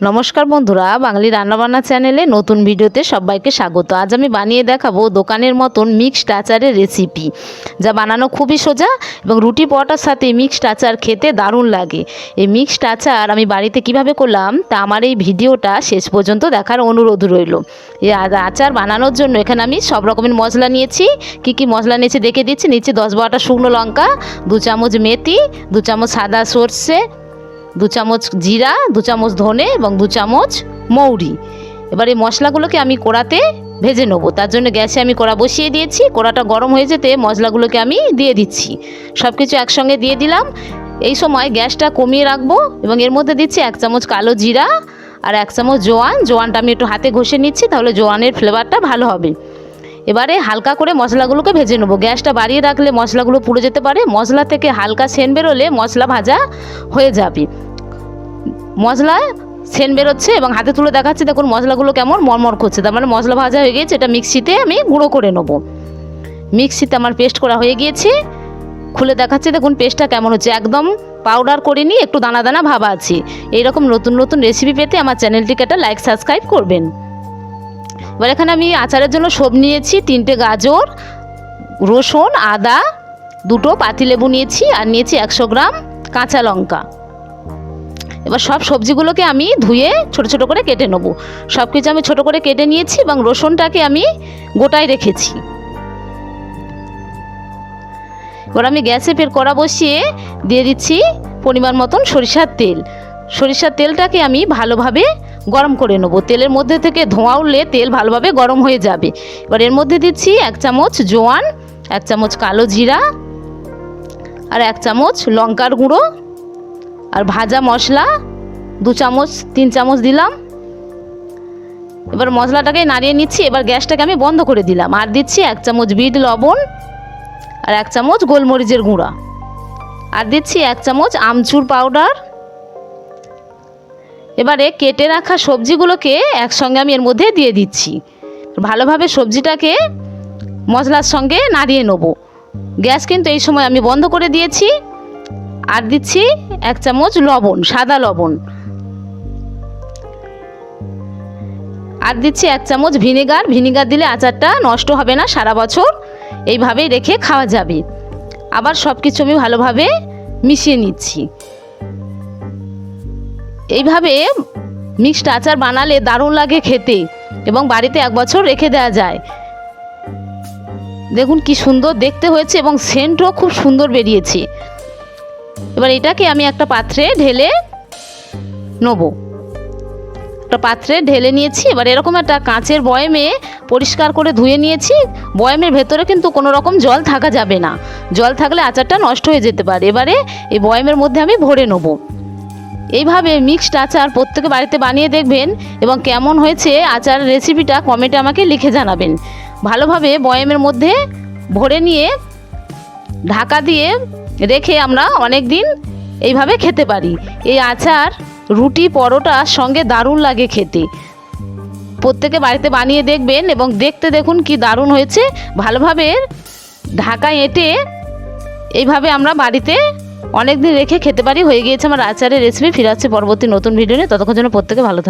নমস্কার বন্ধুরা, বাঙালি রান্নাবান্না চ্যানেলে নতুন ভিডিওতে সবাইকে স্বাগত। আজ আমি বানিয়ে দেখাবো দোকানের মতন মিক্সড আচারের রেসিপি যা বানানো খুবই সোজা এবং রুটি পরোটার সাথে মিক্সড আচার খেতে দারুণ লাগে। এই মিক্সড আচার আমি বাড়িতে কীভাবে করলাম, তা আমার এই ভিডিওটা শেষ পর্যন্ত দেখার অনুরোধ রইল। এই আচার বানানোর জন্য এখানে আমি সব রকমের মশলা নিয়েছি। কি কি মশলা নিয়েছি দেখে দিচ্ছি। নিচে দশ বারোটা শুকনো লঙ্কা, দু চামচ মেথি, দু চামচ সাদা সর্ষে দু চামচ জিরা, দু চামচ ধনে এবং দু চামচ মৌরি। এবার এই মশলাগুলোকে আমি কড়াতে ভেজে নেব। তার জন্য গ্যাসে আমি কড়া বসিয়ে দিয়েছি। কড়াটা গরম হয়ে যেতে মশলাগুলোকে আমি দিয়ে দিচ্ছি। সব কিছু একসঙ্গে দিয়ে দিলাম। এই সময় গ্যাসটা কমিয়ে রাখব এবং এর মধ্যে দিচ্ছি এক চামচ কালো জিরা আর এক চামচ জোয়ান। জোয়ানটা আমি একটু হাতে ঘষে নিচ্ছি, তাহলে জোয়ানের ফ্লেভারটা ভালো হবে। এবারে হালকা করে মশলাগুলোকে ভেজে নেব। গ্যাসটা বাড়িয়ে রাখলে মশলাগুলো পুড়ে যেতে পারে। মশলা থেকে হালকা সেন বেরোলে মশলা ভাজা হয়ে যাবে। মশলা সেন বেরোচ্ছে এবং হাতে তুলে দেখাচ্ছে, দেখুন মশলাগুলো কেমন মরমর করছে। তার মানে মশলা ভাজা হয়ে গিয়েছে, এটা মিক্সিতে আমি গুঁড়ো করে নেব। মিক্সিতে আমার পেস্ট করা হয়ে গিয়েছে। খুলে দেখাচ্ছে, দেখুন পেস্টটা কেমন হচ্ছে। একদম পাউডার করে করিনি একটু দানা দানা ভাব আছে। এইরকম নতুন নতুন রেসিপি পেতে আমার চ্যানেলটিকে একটা লাইক সাবস্ক্রাইব করবেন। এবার এখানে আমি আচারের জন্য সব নিয়েছি, তিনটে গাজর, রসুন, আদা, দুটো পাতিলেবু নিয়েছি, আর নিয়েছি একশো গ্রাম কাঁচা লঙ্কা। এবার সব সবজিগুলোকে আমি ধুয়ে ছোট ছোট করে কেটে নেব। সব কিছু আমি ছোট করে কেটে নিয়েছি এবং রসুনটাকে আমি গোটায় রেখেছি। এবার আমি গ্যাসে ফের কড়া বসিয়ে দিয়ে দিচ্ছি পরিমাণ মতন সরিষার তেল। সরিষার তেলটাকে আমি ভালোভাবে গরম করে নেব। তেলের মধ্যে থেকে ধোঁয়া উঠলে তেল ভালোভাবে গরম হয়ে যাবে। এবার এর মধ্যে দিচ্ছি এক চামচ জোয়ান, এক চামচ কালো জিরা আর এক চামচ লঙ্কার গুঁড়ো। আর ভাজা মশলা, দু চামচ, তিন চামচ দিলাম। এবার মশলাটাকে নাড়িয়ে নিচ্ছি, এবার গ্যাসটাকে আমি বন্ধ করে দিলাম। আর দিচ্ছি এক চামচ বিট লবণ আর এক চামচ গোলমরিচের গুঁড়া। আর দিচ্ছি এক চামচ আমচুর পাউডার। এবারে কেটে রাখা সবজিগুলোকে একসঙ্গে আমি এর মধ্যে দিয়ে দিচ্ছি। ভালোভাবে সবজিটাকে মশলার সঙ্গে নাড়িয়ে নেব। গ্যাস কিন্তু এই সময় আমি বন্ধ করে দিয়েছি। আর দিচ্ছি এক চামচ লবণ, সাদা লবণ। আর দিচ্ছি এক চামচ ভিনেগার ভিনেগার দিলে আচারটা নষ্ট হবে না সারা বছর। এইভাবেই রেখে খাওয়া যাবে। আবার সব কিছু আমি ভালোভাবে মিশিয়ে নিচ্ছি। এইভাবে মিক্সড আচার বানালে দারুণ লাগে খেতে এবং বাড়িতে এক বছর রেখে দেওয়া যায়। দেখুন কি সুন্দর, দেখতে হয়েছে এবং সেন্টও খুব সুন্দর বেরিয়েছে। এবার এটাকে আমি একটা পাত্রে ঢেলে নেব। একটা পাত্রে ঢেলে নিয়েছি, এবার এরকম একটা কাঁচের বয়েমে পরিষ্কার করে ধুয়ে নিয়েছি। বয়েমের ভেতরে কিন্তু কোনো রকম জল থাকা যাবে না। জল থাকলে আচারটা নষ্ট হয়ে যেতে পারে। এবারে এই বয়েমের মধ্যে আমি ভরে নেব। এইভাবে মিক্সড আচার প্রত্যেকে বাড়িতে বানিয়ে দেখবেন এবং কেমন হয়েছে আচার রেসিপিটা কমেন্টে আমাকে লিখে জানাবেন। ভালোভাবে বয়েমের মধ্যে ভরে নিয়ে ঢাকা দিয়ে রেখে আমরা অনেক দিন এইভাবে খেতে পারি। এই আচার, রুটি পরোটার সঙ্গে দারুণ লাগে খেতে। প্রত্যেকে বাড়িতে বানিয়ে দেখবেন এবং দেখতে দেখুন কি দারুণ হয়েছে। ভালোভাবে ঢাকা এঁটে এইভাবে আমরা বাড়িতে অনেক দিন রেখে খেতে পারি। হয়ে গিয়েছে আমার আচারের রেসিপি ফিরে আসছে পরবর্তী নতুন ভিডিও নিয়ে। ততক্ষণ জন্য প্রত্যেকে ভালো থাকে